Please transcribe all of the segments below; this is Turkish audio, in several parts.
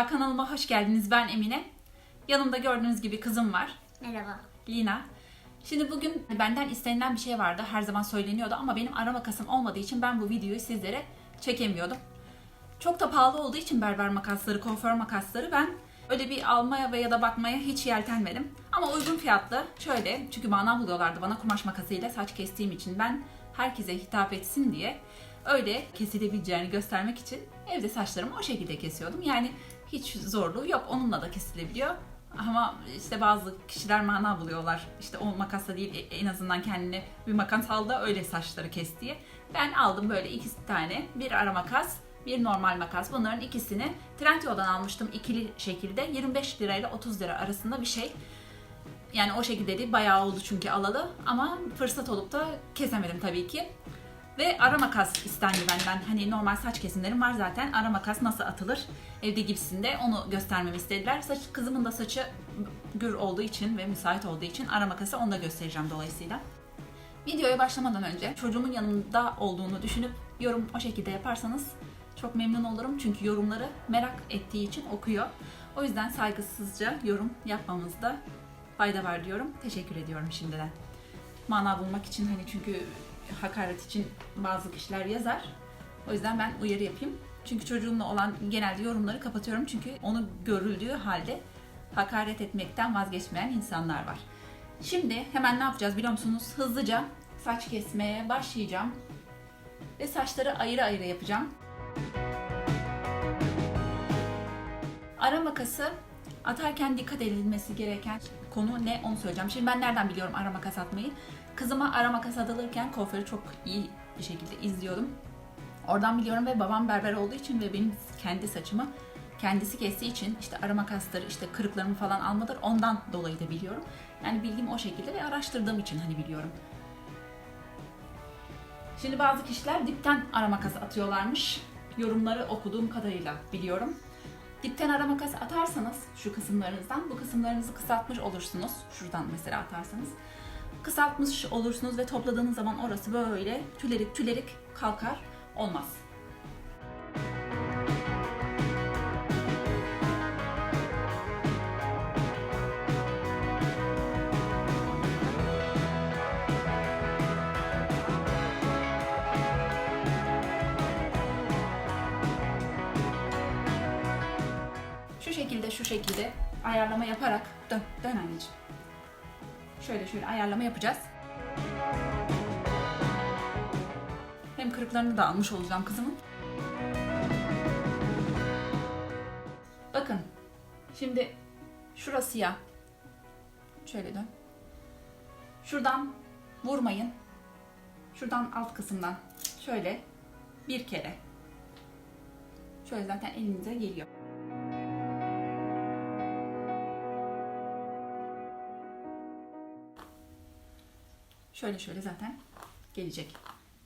Merhaba kanalıma hoş geldiniz. Ben Emine. Yanımda gördüğünüz gibi kızım var. Merhaba. Lina. Şimdi bugün benden istenilen bir şey vardı. Her zaman söyleniyordu ama benim ara makasım olmadığı için ben bu videoyu sizlere çekemiyordum. Çok da pahalı olduğu için berber makasları, kuaför makasları ben öyle bir almaya ve ya da bakmaya hiç yeltenmedim. Ama uygun fiyatlı şöyle çünkü mana buluyorlardı bana kumaş makasıyla saç kestiğim için ben herkese hitap etsin diye öyle kesilebileceğini göstermek için evde saçlarımı o şekilde kesiyordum. Yani hiç zorluğu yok. Onunla da kesilebiliyor. Ama işte bazı kişiler mana buluyorlar. İşte o makasla değil e- en azından kendine bir makas al da öyle saçları kes diye. Ben aldım böyle iki tane. Bir ara makas, bir normal makas. Bunların ikisini Trendyol'dan almıştım ikili şekilde. 25 lirayla 30 lira arasında bir şey. Yani o şekilde değil bayağı oldu çünkü alalı. Ama fırsat olup da kesemedim tabii ki. Ve ara makas istendi benden. Hani normal saç kesimlerim var zaten. Ara makas nasıl atılır evde gibisinde onu göstermemi istediler. Saç, kızımın da saçı gür olduğu için ve müsait olduğu için ara makası onu da göstereceğim dolayısıyla. Videoya başlamadan önce çocuğumun yanında olduğunu düşünüp yorum o şekilde yaparsanız çok memnun olurum. Çünkü yorumları merak ettiği için okuyor. O yüzden saygısızca yorum yapmamızda fayda var diyorum. Teşekkür ediyorum şimdiden. Mana bulmak için hani çünkü hakaret için bazı kişiler yazar. O yüzden ben uyarı yapayım. Çünkü çocuğumla olan genelde yorumları kapatıyorum. Çünkü onu görüldüğü halde hakaret etmekten vazgeçmeyen insanlar var. Şimdi hemen ne yapacağız biliyor musunuz? Hızlıca saç kesmeye başlayacağım. Ve saçları ayrı ayrı yapacağım. Ara makası atarken dikkat edilmesi gereken konu ne onu söyleyeceğim. Şimdi ben nereden biliyorum ara makas atmayı? Kızıma ara makas atılırken kuaförü çok iyi bir şekilde izliyordum. Oradan biliyorum ve babam berber olduğu için ve benim kendi saçımı kendisi kestiği için işte ara makasları işte kırıklarımı falan almadır ondan dolayı da biliyorum. Yani bilgim o şekilde ve araştırdığım için hani biliyorum. Şimdi bazı kişiler dipten ara makas atıyorlarmış. Yorumları okuduğum kadarıyla biliyorum. Dipten ara makas atarsanız şu kısımlarınızdan bu kısımlarınızı kısaltmış olursunuz. Şuradan mesela atarsanız. Kısaltmış olursunuz ve topladığınız zaman orası böyle tülerik tülerik kalkar. Olmaz. Şu şekilde şu şekilde ayarlama yaparak dön dön anneciğim. Şöyle şöyle ayarlama yapacağız. Hem kırıklarını da almış olacağım kızımın. Bakın. Şimdi şurası ya. Şöyle dön. Şuradan vurmayın. Şuradan alt kısımdan şöyle bir kere. Şöyle zaten elinize geliyor. Şöyle şöyle zaten gelecek.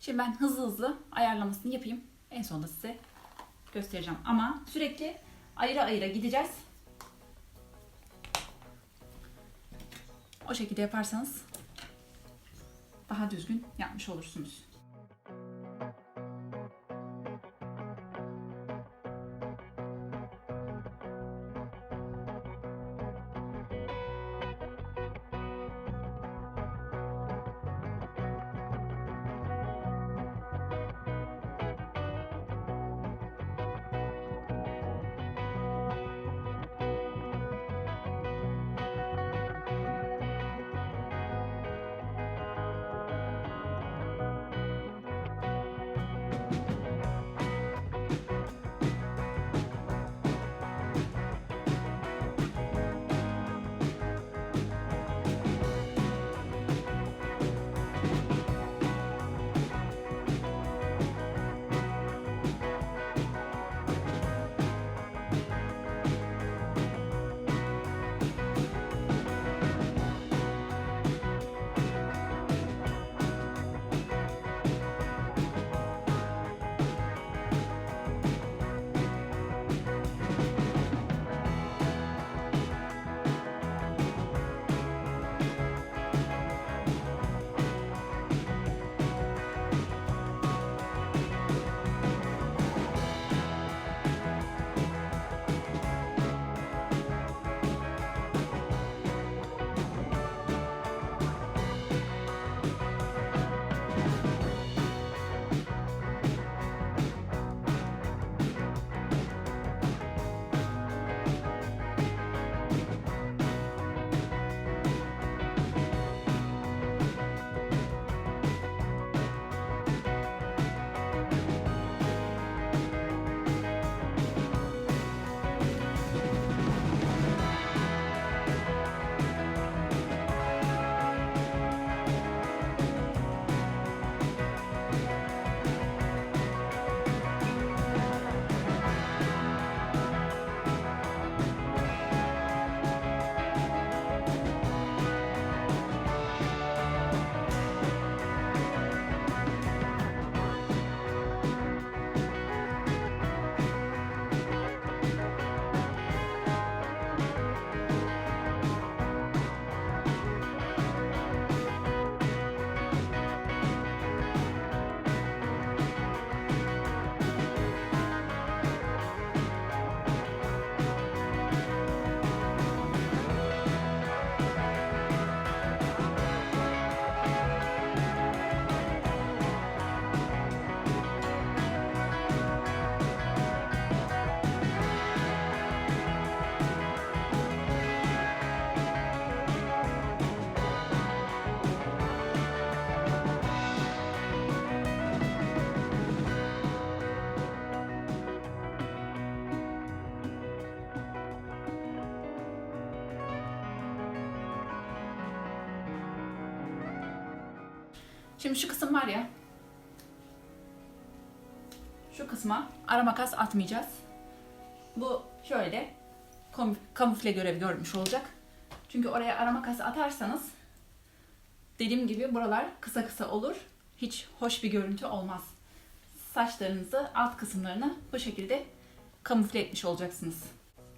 Şimdi ben hızlı hızlı ayarlamasını yapayım. En sonunda size göstereceğim. Ama sürekli ayrı ayrı gideceğiz. O şekilde yaparsanız daha düzgün yapmış olursunuz. Şimdi şu kısım var ya. Şu kısma ara makas atmayacağız. Bu şöyle kamufle görev görmüş olacak. Çünkü oraya ara makas atarsanız dediğim gibi buralar kısa kısa olur. Hiç hoş bir görüntü olmaz. Saçlarınızı alt kısımlarını bu şekilde kamufle etmiş olacaksınız.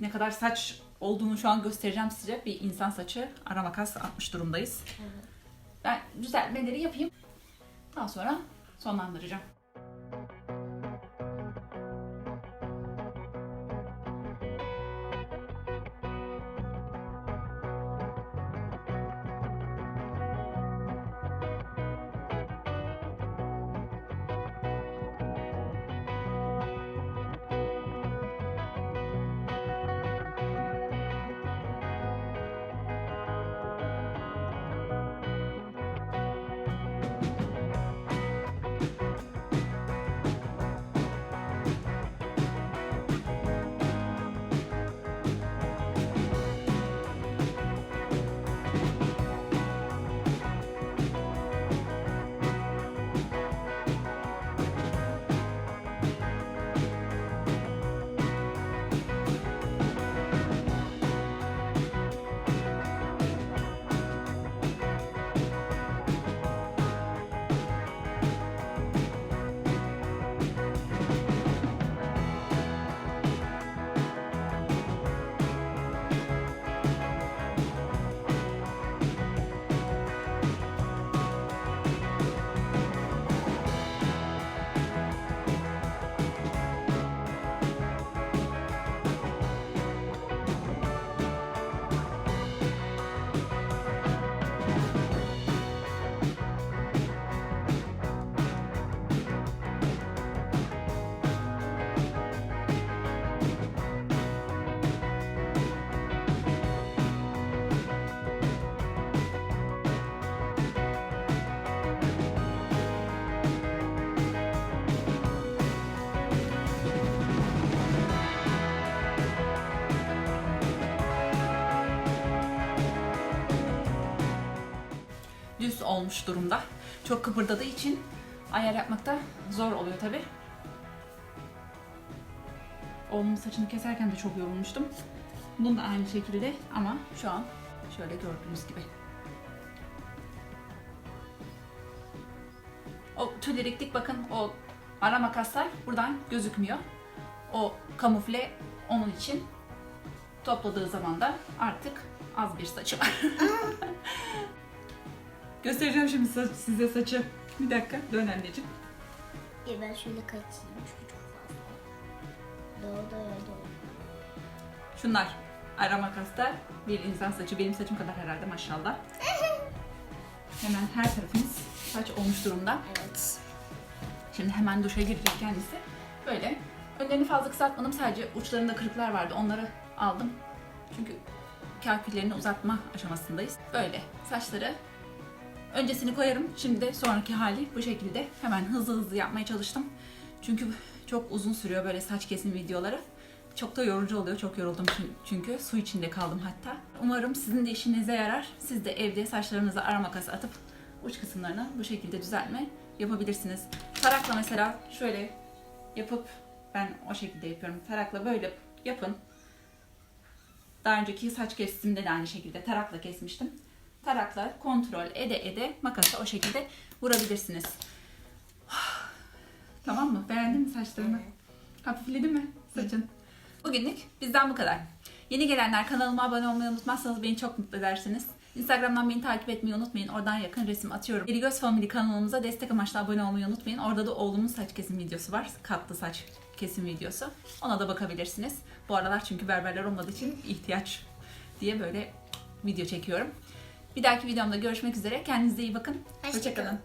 Ne kadar saç olduğunu şu an göstereceğim size. Bir insan saçı ara makas atmış durumdayız. Ben düzeltmeleri yapayım. Daha sonra sonlandıracağım. Olmuş durumda. Çok kıpırdadığı için ayar yapmakta zor oluyor tabi. Oğlumun saçını keserken de çok yorulmuştum. Bunun da aynı şekilde ama şu an şöyle gördüğünüz gibi. O tüleriklik bakın o ara makaslar buradan gözükmüyor. O kamufle onun için topladığı zaman da artık az bir saçı var. Göstereceğim şimdi sa- size saçı. Bir dakika dön anneciğim. Bir ben şöyle kaçayım çünkü çok fazla. Doğru doğru doğru. Şunlar ara makaslar bir insan saçı. Benim saçım kadar herhalde maşallah. Hemen her tarafımız saç olmuş durumda. Evet. Şimdi hemen duşa girecek kendisi. Böyle. Önlerini fazla kısaltmadım. Sadece uçlarında kırıklar vardı. Onları aldım. Çünkü kaküllerini uzatma aşamasındayız. Böyle. Saçları öncesini koyarım. Şimdi sonraki hali bu şekilde. Hemen hızlı hızlı yapmaya çalıştım. Çünkü çok uzun sürüyor böyle saç kesim videoları. Çok da yorucu oluyor. Çok yoruldum çün- çünkü. Su içinde kaldım hatta. Umarım sizin de işinize yarar. Siz de evde saçlarınıza ara makas atıp uç kısımlarını bu şekilde düzeltme yapabilirsiniz. Tarakla mesela şöyle yapıp ben o şekilde yapıyorum. Tarakla böyle yapın. Daha önceki saç kesimde de aynı şekilde tarakla kesmiştim. Tarakla kontrol ede ede makasla o şekilde vurabilirsiniz. tamam mı? Beğendin mi saçlarını? Hafifledi mi saçın? Bugünlük bizden bu kadar. Yeni gelenler kanalıma abone olmayı unutmazsanız beni çok mutlu edersiniz. Instagram'dan beni takip etmeyi unutmayın. Oradan yakın resim atıyorum. Eli Göz Family kanalımıza destek amaçlı abone olmayı unutmayın. Orada da oğlumun saç kesim videosu var. Katlı saç kesim videosu. Ona da bakabilirsiniz. Bu aralar çünkü berberler olmadığı için ihtiyaç diye böyle video çekiyorum. Bir dahaki videomda görüşmek üzere. Kendinize iyi bakın. Hoşça kalın. Hoşçakalın.